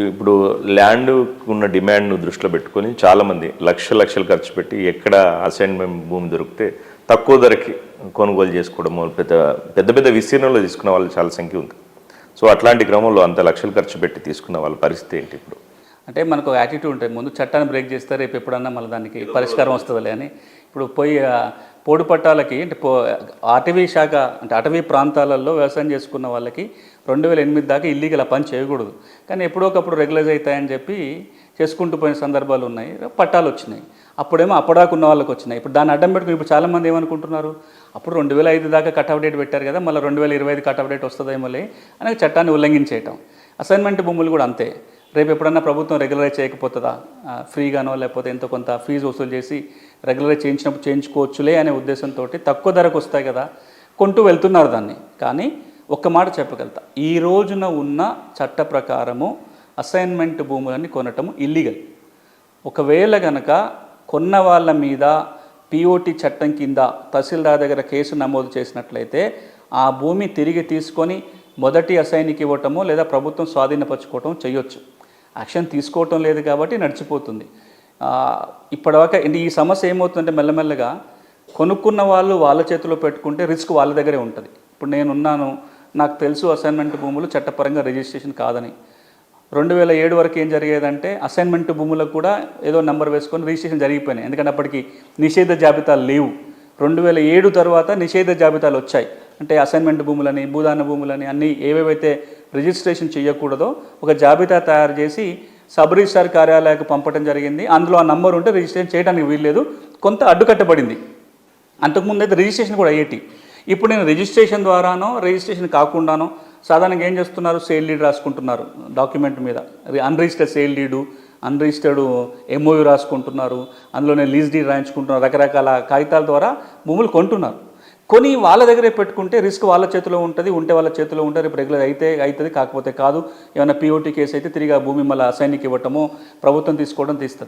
ఇప్పుడు ల్యాండ్ ఉన్న డిమాండ్ను దృష్టిలో పెట్టుకొని చాలామంది లక్ష లక్షలు ఖర్చు పెట్టి ఎక్కడ అసైన్మెంట్ భూమి దొరికితే తక్కువ ధరకి కొనుగోలు చేసుకోవడం పెద్ద పెద్ద పెద్ద విస్తీర్ణంలో తీసుకున్న వాళ్ళు చాలా సంఖ్య ఉంది. సో అట్లాంటి క్రమంలో అంత లక్షలు ఖర్చు పెట్టి తీసుకున్న వాళ్ళ పరిస్థితి ఏంటి ఇప్పుడు? అంటే మనకు యాటిట్యూడ్ ఉంటుంది. ముందు చట్టాన్ని బ్రేక్ చేస్తే రేపు ఎప్పుడన్నా మళ్ళీ దానికి పరిష్కారం వస్తుందిలే అని. ఇప్పుడు పోయి పోడు పట్టాలకి అంటే పో అటవీ శాఖ అంటే అటవీ ప్రాంతాలలో వ్యవసాయం చేసుకున్న వాళ్ళకి రెండు వేల ఎనిమిది దాకా ఇల్లీగల్ పని చేయకూడదు. కానీ ఎప్పుడో ఒకప్పుడు రెగ్యులైజ్ అవుతాయని చెప్పి చేసుకుంటూ పోయిన సందర్భాలు ఉన్నాయి. పట్టాలు వచ్చినాయి. అప్పుడేమో అప్పడాకు ఉన్న వాళ్ళకి వచ్చినాయి. ఇప్పుడు దాన్ని అడ్డం పెట్టుకుని ఇప్పుడు చాలామంది ఏమనుకుంటున్నారు? అప్పుడు రెండు వేల ఐదు దాకా కట్ డేట్ పెట్టారు కదా మళ్ళీ రెండు వేల ఇరవై ఐదు కట్ డేట్ వస్తుందేమోలే అని చట్టాన్ని ఉల్లంఘించేయటం. అసైన్మెంట్ భూములు కూడా అంతే. రేపు ఎప్పుడన్నా ప్రభుత్వం రెగ్యులరైజ్ చేయకపోతుందా? ఫ్రీగానో లేకపోతే ఎంతో కొంత ఫీజు వసూలు చేసి రెగ్యులర్గా చేయించినప్పుడు చేయించుకోవచ్చులే అనే ఉద్దేశంతో తక్కువ ధరకు వస్తాయి కదా కొంటూ వెళ్తున్నారు దాన్ని. కానీ ఒక్క మాట చెప్పగలుగుతా. ఈ రోజున ఉన్న చట్ట ప్రకారము అసైన్మెంట్ భూములని కొనటం ఇల్లీగల్ ఒకవేళ గనక కొన్న వాళ్ళ మీద పిఓటి చట్టం కింద తహసీల్దార్ దగ్గర కేసు నమోదు చేసినట్లయితే ఆ భూమి తిరిగి తీసుకొని మొదటి అసైన్కి ఇవ్వటము లేదా ప్రభుత్వం స్వాధీనపరచుకోవటం చేయొచ్చు. యాక్షన్ తీసుకోవటం లేదు కాబట్టి నడిచిపోతుంది. ఇప్పటిదాకా ఈ సమస్య ఏమవుతుందంటే మెల్లమెల్లగా కొనుక్కున్న వాళ్ళు వాళ్ళ చేతిలో పెట్టుకుంటే రిస్క్ వాళ్ళ దగ్గరే ఉంటుంది. ఇప్పుడు నేనున్నాను నాకు తెలుసు అసైన్మెంట్ భూములు చట్టపరంగా రిజిస్ట్రేషన్ కాదని. రెండు వేల ఏడు వరకు ఏం జరిగేదంటే అసైన్మెంట్ భూములకు కూడా ఏదో నెంబర్ వేసుకొని రిజిస్ట్రేషన్ జరిగిపోయినాయి. ఎందుకంటే అప్పటికి నిషేధ జాబితాలు లేవు. రెండు వేల ఏడు తర్వాత నిషేధ జాబితాలు వచ్చాయి. అంటే అసైన్మెంట్ భూములని భూదాన భూములని అన్నీ ఏవేవైతే రిజిస్ట్రేషన్ చేయకూడదో ఒక జాబితా తయారు చేసి సబ్ రిజిస్టార్ కార్యాలయాలకు పంపడం జరిగింది. అందులో ఆ నంబర్ ఉంటే రిజిస్ట్రేషన్ చేయడానికి వీల్లేదు. కొంత అడ్డుకట్టబడింది అంతకుముందు అయితే రిజిస్ట్రేషన్ కూడా ఏటి. ఇప్పుడు నేను రిజిస్ట్రేషన్ ద్వారానో రిజిస్ట్రేషన్ కాకుండానో సాధారణంగా ఏం చేస్తున్నారు? సేల్ లీడ్ రాసుకుంటున్నారు డాక్యుమెంట్ మీద. Unregistered sale lead unregistered MOU రాసుకుంటున్నారు. అందులోనే లీజ్ డీడ్ రాయించుకుంటున్నారు. రకరకాల కాగితాల ద్వారా భూములు కొంటున్నారు. కొని వాళ్ళ దగ్గరే పెట్టుకుంటే రిస్క్ వాళ్ళ చేతిలో ఉంటుంది ఉంటే వాళ్ళ చేతిలో ఉంటుంది రేపు రెగ్యులర్ అయితే అవుతుంది కాకపోతే కాదు. ఏమైనా పీఓటీ కేసు అయితే తిరిగి ఆ భూమి మళ్ళీ అసైన్కి ఇవ్వటము ప్రభుత్వం తీసుకోవడం తీస్తుంది